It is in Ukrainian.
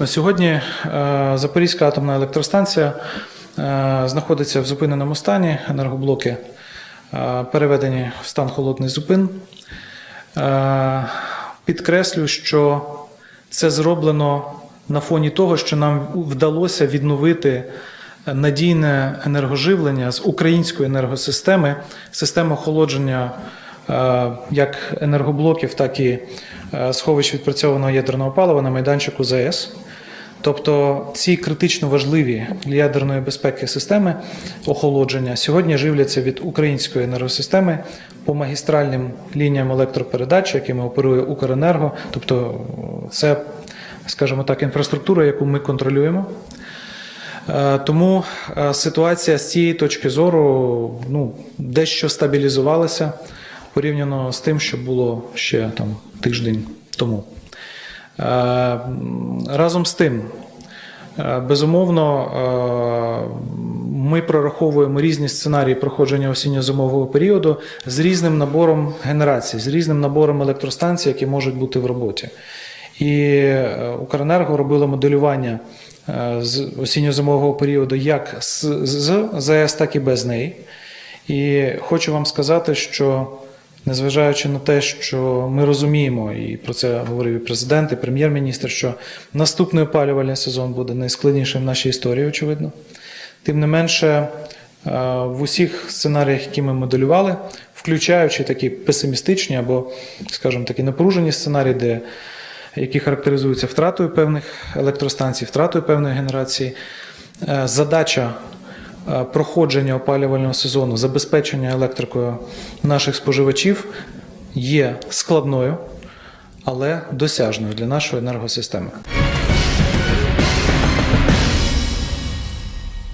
На Сьогодні е, Запорізька атомна електростанція е, знаходиться в зупиненому стані. Енергоблоки е, переведені в стан холодний зупин. Підкреслю, що це зроблено на фоні того, що нам вдалося відновити надійне енергоживлення з української енергосистеми, системи охолодження як енергоблоків, так і сховищ відпрацьованого ядерного палива на майданчику ЗАЕС. Тобто ці критично важливі для ядерної безпеки системи охолодження сьогодні живляться від української енергосистеми по магістральним лініям електропередач, якими оперує Укренерго. Тобто це, скажімо так, інфраструктура, яку ми контролюємо. Е, Тому е, ситуація з цієї точки зору ну, дещо стабілізувалася порівняно з тим, що було ще там тиждень тому. Е, Разом з тим, е, безумовно, е, ми прораховуємо різні сценарії проходження осінньо-зимового періоду з різним набором генерацій, з різним набором електростанцій, які можуть бути в роботі. І Укренерго робило моделювання з осінньо-зимового періоду як з ЗАЕС, так і без неї. І хочу вам сказати, що незважаючи на те, що ми розуміємо, і про це говорив і президент, і прем'єр-міністр, що наступний опалювальний сезон буде найскладнішим в нашій історії, очевидно. Тим не менше, е, в усіх сценаріях, які ми моделювали, включаючи такі песимістичні або, скажімо, такі напружені сценарії, де які характеризуються втратою певних електростанцій, втратою певної генерації. Е, Задача проходження опалювального сезону, забезпечення електрикою наших споживачів є складною, але досяжною для нашої енергосистеми.